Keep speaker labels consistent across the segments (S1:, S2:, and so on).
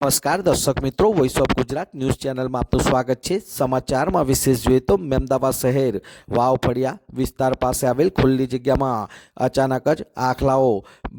S1: નમસ્કાર, દર્શક મિત્રો વોઇસ ઓફ ગુજરાત ન્યૂઝ ચેનલમાં આપનું સ્વાગત છે. સમાચારમાં વિશેષ જોઈએ તો મહેમદાવાદ શહેર વાવ ફળિયા વિસ્તાર પાસે આવેલ ખુલ્લી જગ્યામાં અચાનક જ આખલાઓ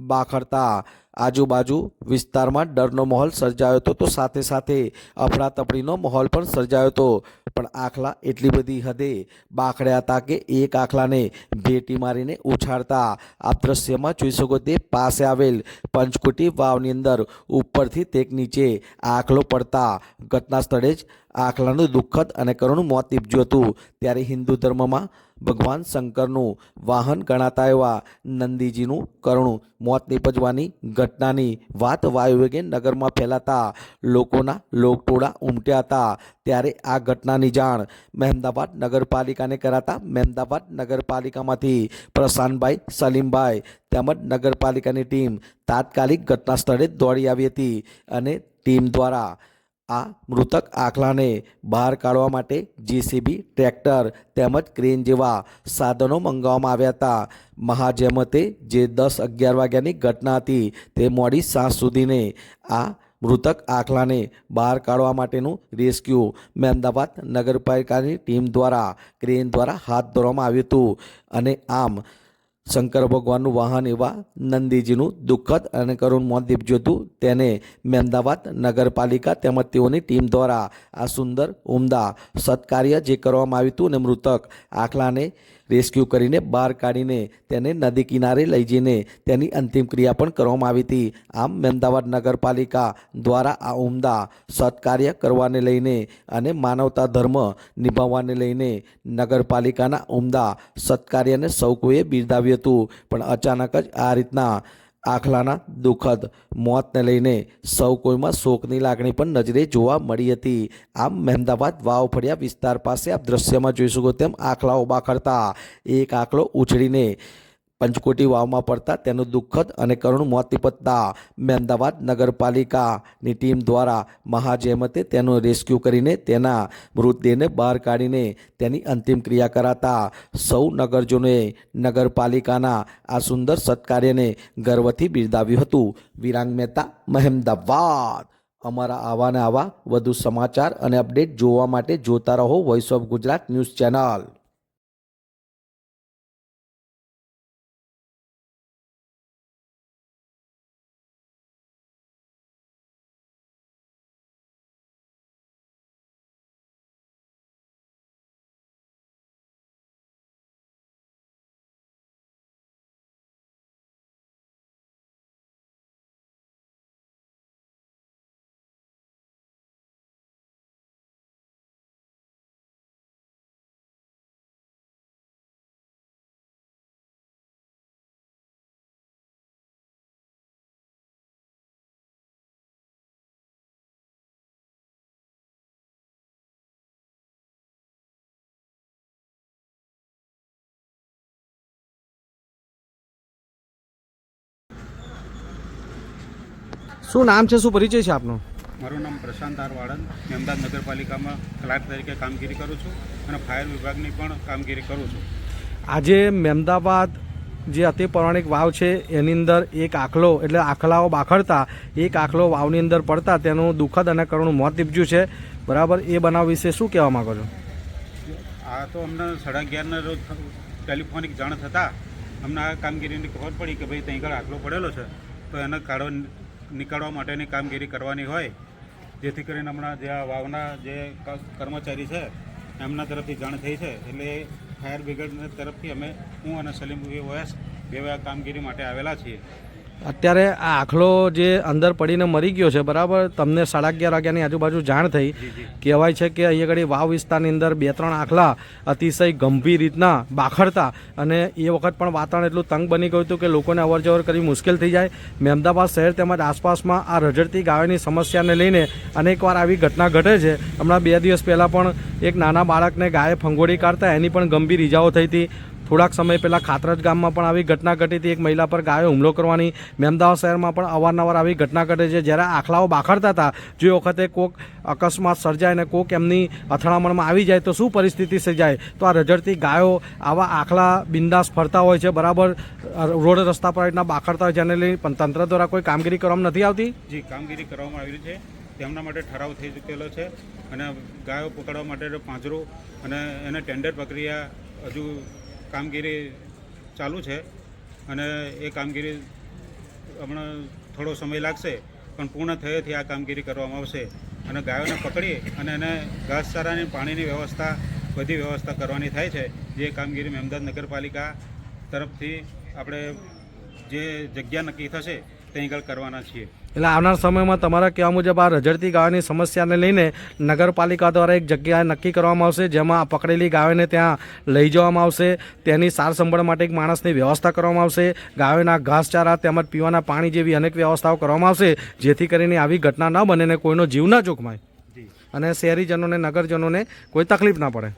S1: બાખડતા આજુબાજુ વિસ્તારમાં ડરનો માહોલ સર્જાયો હતો. તો સાથે સાથે અફડાતફડીનો માહોલ પણ સર્જાયો હતો. પણ આખલા એટલી બધી હદે બાખડ્યા હતા કે એક આખલાને ભેટી મારીને ઉછાળતા આપ દ્રશ્યમાં જોઈ શકો તે પાસે આવેલ પંચકુટી વાવની અંદર ઉપરથી તેક નીચે આખલો પડતા ઘટના સ્થળે જ આખલાનું દુઃખદ અને કરુણ મોત નીપજ્યું હતું. ત્યારે હિન્દુ ધર્મમાં ભગવાન શંકરનું વાહન ગણાતા એવા નંદીજીનું કરુણ મોત નીપજવાની ઘટનાની વાત વાયુવેગે નગરમાં ફેલાતા લોકોના લોકટોળા ઉમટ્યા હતા. ત્યારે આ ઘટનાની જાણ મહેમદાબાદ નગરપાલિકાને કરાતા મહેમદાબાદ નગરપાલિકામાંથી પ્રશાંતભાઈ સલીમભાઈ તેમજ નગરપાલિકાની ટીમ તાત્કાલિક ઘટના સ્થળે દોડી આવી હતી અને ટીમ દ્વારા આ મૃતક આખલાને બહાર કાઢવા માટે જેસીબી ટ્રેક્ટર તેમજ ક્રેન જેવા સાધનો મંગાવવામાં આવ્યા હતા. મહાજેમતે જે દસ અગિયાર વાગ્યાની ઘટના હતી તે મોડી સાંજ સુધીને આ મૃતક આખલાને બહાર કાઢવા માટેનું રેસ્ક્યુ મહેમદાબાદ નગરપાલિકાની ટીમ દ્વારા, ક્રેન દ્વારા હાથ ધરવામાં આવ્યું હતું અને આમ શંકર ભગવાનનું વાહન એવા નંદીજીનું દુઃખદ અને કરુણ મોત નીપજ્યું તેને મહેમદાવાદ નગરપાલિકા તેમજ તેઓની ટીમ દ્વારા આ સુંદર, ઉમદા સત્કાર્ય જે કરવામાં આવ્યું હતું અને મૃતક આખલાને રેસ્ક્યુ કરીને બહાર કાઢીને તેને નદી કિનારે લઈ જઈને તેની અંતિમ ક્રિયા પણ કરવામાં આવી હતી. આમ મહેમદાવાદ નગરપાલિકા દ્વારા આ ઉમદા સત્કાર્ય કરવાને લઈને અને માનવતા ધર્મ નિભાવવાને લઈને નગરપાલિકાના ઉમદા સત્કાર્યને સૌ કોઈએ બિરદાવ્યું હતું. પણ અચાનક જ આ રીતના આખલાના દુઃખદ મોતને લઈને સૌ કોઈમાં શોકની લાગણી પણ નજરે જોવા મળી હતી. આમ મહેમદાબાદ વાવ ફળિયા વિસ્તાર પાસે આપ દ્રશ્યમાં જોઈ શકો તેમ આખલાઓ બાખડતા એક આખલો ઉછળીને પંચકોટી વાવમાં પડતા તેનું દુઃખદ અને કરુણ મોત નીપજતા મહેમદાવાદ નગરપાલિકાની ટીમ દ્વારા મહાજહેમતે તેનું રેસ્ક્યુ કરીને તેના મૃતદેહને બહાર કાઢીને તેની અંતિમ ક્રિયા કરાતા સૌ નગરજનોએ નગરપાલિકાના આ સુંદર સત્કાર્યને ગર્વથી બિરદાવ્યું હતું. વિરાંગ મહેતા મહેમદાબાદ અમારા આવા ને આવા વધુ સમાચાર અને અપડેટ જોવા માટે જોતા રહો voice of Gujarat news channel
S2: શું નામ છે? શું પરિચય છે આપનો?
S3: મારું નામ પ્રશાંત આર વાળંદ. મેં અમદાવાદ નગરપાલિકામાં ક્લાર્ક તરીકે કામગીરી કરું છું અને ફાયર વિભાગની પણ કામગીરી કરું છું.
S2: આજે મહેમદાબાદ જે અતિ પૌરાણિક વાવ છે એની અંદર એક આખલો એટલે આખલાઓ બાખડતા એક આખલો વાવની અંદર પડતા તેનું દુઃખદ અને કરુણ મોત નીપજ્યું છે. બરાબર? એ બનાવ વિશે શું કહેવા માંગો છો?
S3: આ તો અમને સાડા અગિયારના રોજ ટેલિફોનિક જાણ થતાં અમને આ કામગીરીની ખબર પડી કે ભાઈ ત્યાં આગળ આખલો પડેલો છે. તો એને કાઢવા નીકાળવા માટેની કામગીરી કરવાની હોય, જેથી કરીને હમણાં જે આ વાવના જે કર્મચારી છે, એમના તરફથી જાણ થઈ છે. એટલે ફાયર બ્રિગેડ તરફથી અમે હું અને સલીમ ઓએસ બે કામગીરી માટે આવેલા છીએ.
S2: અત્યારે આ આખલો જે અંદર પડીને મરી ગયો છે બરાબર? તમને સાડા અગિયાર વાગ્યાની આજુબાજુ જાણ થઈ. કહેવાય છે કે અહીંયા આગળ વાવ વિસ્તારની અંદર બે ત્રણ આખલા અતિશય ગંભીર રીતના બાખડતા અને એ વખત પણ વાતાવરણ એટલું તંગ બની ગયું હતું કે લોકોને અવર જવર કરી મુશ્કેલ થઈ જાય. મહેમદાબાદ શહેર તેમજ આસપાસમાં આ રઝળતી ગાયોની સમસ્યાને લઈને અનેકવાર આવી ઘટના ઘટે છે. હમણાં બે દિવસ પહેલાં પણ એક નાના બાળકને ગાયે ફંગોળી કાઢતા એની પણ ગંભીર ઈજાઓ થઈ હતી. થોડાક સમય પહેલાં ખાતરજ ગામમાં પણ આવી ઘટના ઘટી હતી. એક મહિલા પર ગાયો હુમલો કરવાની મહેમદાવાદ શહેરમાં પણ અવારનવાર આવી ઘટના ઘટે છે. જ્યારે આખલાઓ બાખડતા હતા. જે વખતે કોક અકસ્માત સર્જાય અને કોક એમની અથડામણમાં આવી જાય તો શું પરિસ્થિતિ સર્જાય? તો આ રજડતી ગાયો આવા આખલા બિંદાસ ફરતા હોય છે. બરાબર રોડ રસ્તા પર રીતના બાખડતા હોય જેને લઈને પણ તંત્ર દ્વારા કોઈ કામગીરી કરવામાં નથી આવતી?
S3: જી, કામગીરી કરવામાં આવી છે. તેમના માટે ઠરાવ થઈ ચૂકેલો છે અને ગાયો પકડવા માટે પાંજરો અને એને ટેન્ડર પ્રક્રિયા હજુ કામગીરી ચાલુ છે અને એ કામગીરી હમણાં થોડો સમય લાગશે, પણ પૂર્ણ થયેથી આ કામગીરી કરવામાં આવશે. અને ગાયોને પકડી અને એને ઘાસચારાની પાણીની વ્યવસ્થા, બધી વ્યવસ્થા કરવાની થાય છે. જે કામગીરી મહેમદાદ નગરપાલિકા તરફથી આપણે જે જગ્યા નક્કી થશે ત્યાં આગળ કરવાના છીએ.
S2: એટલે આવનાર સમયમાં તમારા કહેવા મુજબ આ રજડતી ગાયોની સમસ્યાને લઈને નગરપાલિકા દ્વારા એક જગ્યાએ નક્કી કરવામાં આવશે જેમાં પકડેલી ગાયોને ત્યાં લઈ જવામાં આવશે. તેની સાર સંભાળ માટે એક માણસની વ્યવસ્થા કરવામાં આવશે. ગાયોના ઘાસચારા તેમજ પીવાના પાણી જેવી અનેક વ્યવસ્થાઓ કરવામાં આવશે જેથી કરીને આવી ઘટના ન બને ને કોઈનો જીવ ન જોખમાય અને શહેરીજનોને નગરજનોને કોઈ તકલીફ ના પડે.